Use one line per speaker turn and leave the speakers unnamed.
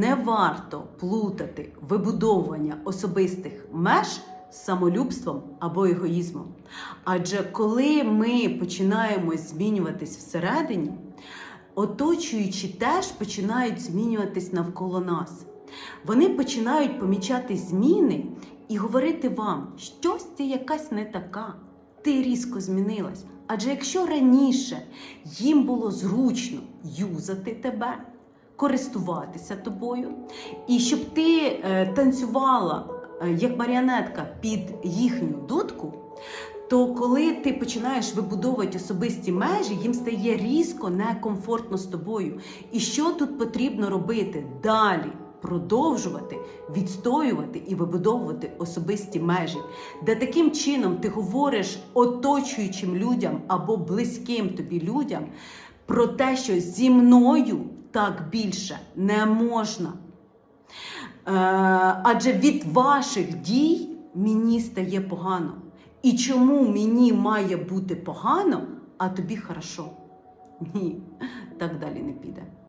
Не варто плутати вибудовування особистих меж з самолюбством або егоїзмом. Адже коли ми починаємо змінюватись всередині, оточуючі теж починають змінюватись навколо нас. Вони починають помічати зміни і говорити вам, щось ти якась не така, ти різко змінилась. Адже якщо раніше їм було зручно юзати тебе, користуватися тобою, і щоб ти е, танцювала е, як маріонетка під їхню дудку, то коли ти починаєш вибудовувати особисті межі, їм стає різко некомфортно з тобою. І що тут потрібно робити далі? Продовжувати відстоювати і вибудовувати особисті межі, де таким чином ти говориш оточуючим людям або близьким тобі людям про те, що зі мною так більше не можна. Е, адже від ваших дій мені стає погано. І чому мені має бути погано, а тобі хорошо? Ні, так далі не піде.